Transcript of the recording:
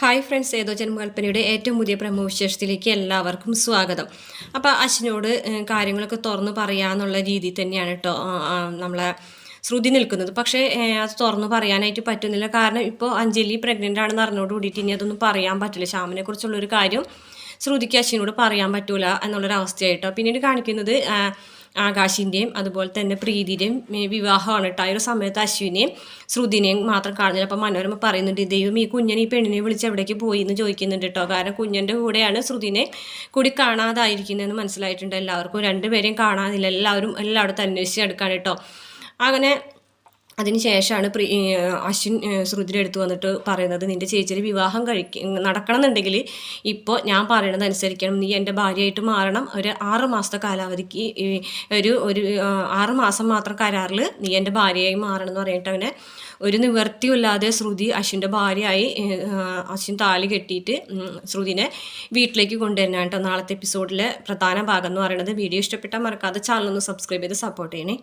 Hi friends ഏതോ ജന്മകൽപ്പനയുടെ ഏറ്റവും പുതിയ പ്രമോ വിശേഷത്തിലേക്ക് എല്ലാവർക്കും സ്വാഗതം. അപ്പോൾ ഏഹ്, കാര്യങ്ങളൊക്കെ തുറന്നു പറയാന്നുള്ള രീതിയിൽ തന്നെയാണ് കേട്ടോ നമ്മളെ ശ്രുതി നിൽക്കുന്നത്. പക്ഷേ അത് തുറന്നു പറയാനായിട്ട് പറ്റുന്നില്ല. കാരണം ഇപ്പോൾ അഞ്ജലി പ്രഗ്നന്റ് ആണെന്ന് അറിഞ്ഞോട് കൂടിയിട്ട് ഇനി അതൊന്നും പറയാൻ പറ്റില്ല. ശ്യാമിനെ കുറിച്ചുള്ളൊരു കാര്യം ശ്രുതിക്ക് അശ്വിനോട് പറയാൻ പറ്റൂല എന്നുള്ളൊരു അവസ്ഥയായിട്ടോ പിന്നീട് കാണിക്കുന്നത് ആകാശിന്റെയും അതുപോലെ തന്നെ പ്രീതിയുടെയും വിവാഹമാണ് കേട്ടോ ആ ഒരു സമയത്ത് അശ്വിനെയും ശ്രുതിനെയും മാത്രം കാണുന്നില്ല. അപ്പോൾ മനോരമ പറയുന്നുണ്ട് ദൈവം ഈ കുഞ്ഞനെ ഈ പെണ്ണിനെ വിളിച്ച് എവിടേക്ക് പോയി? എന്ന് ചോദിക്കുന്നുണ്ട് കേട്ടോ കാരണം കുഞ്ഞന്റെ കൂടെയാണ് ശ്രുതിനെ കൂടി കാണാതായിരിക്കുന്നതെന്ന് മനസ്സിലായിട്ടുണ്ട് എല്ലാവർക്കും. രണ്ടുപേരെയും കാണാനില്ല. എല്ലാവരും എല്ലായിടത്തും അന്വേഷിച്ച് എടുക്കാൻ കേട്ടോ അങ്ങനെ അതിന് ശേഷമാണ് പ്രി അശ്വിൻ ശ്രുതിരെ എടുത്തു വന്നിട്ട് പറയുന്നത് നിന്റെ ചേച്ചിയുടെ വിവാഹം കഴിക്ക നടക്കണമെന്നുണ്ടെങ്കിൽ ഇപ്പോൾ ഞാൻ പറയണത് അനുസരിക്കണം. നീ എന്റെ ഭാര്യയായിട്ട് മാറണം. ഒരു ആറ് മാസത്തെ കാലാവധിക്ക് ഒരു ഒരു ആറ് മാസം മാത്രം കരാറിൽ നീ എന്റെ ഭാര്യയായി മാറണം എന്ന് പറഞ്ഞിട്ട് അവനെ ഒരു നിവർത്തിയില്ലാതെ ശ്രുതി അശ്വിന്റെ ഭാര്യയായി അശ്വിൻ താലി കെട്ടിയിട്ട് ശ്രുതിനെ വീട്ടിലേക്ക് കൊണ്ടുവരണം കേട്ടോ നാളത്തെ എപ്പിസോഡിലെ പ്രധാന ഭാഗം എന്ന് പറയുന്നത്. വീഡിയോ ഇഷ്ടപ്പെട്ടാൽ മറക്കാതെ ചാനൽ ഒന്ന് സബ്സ്ക്രൈബ് ചെയ്ത് സപ്പോർട്ട് ചെയ്യണേ.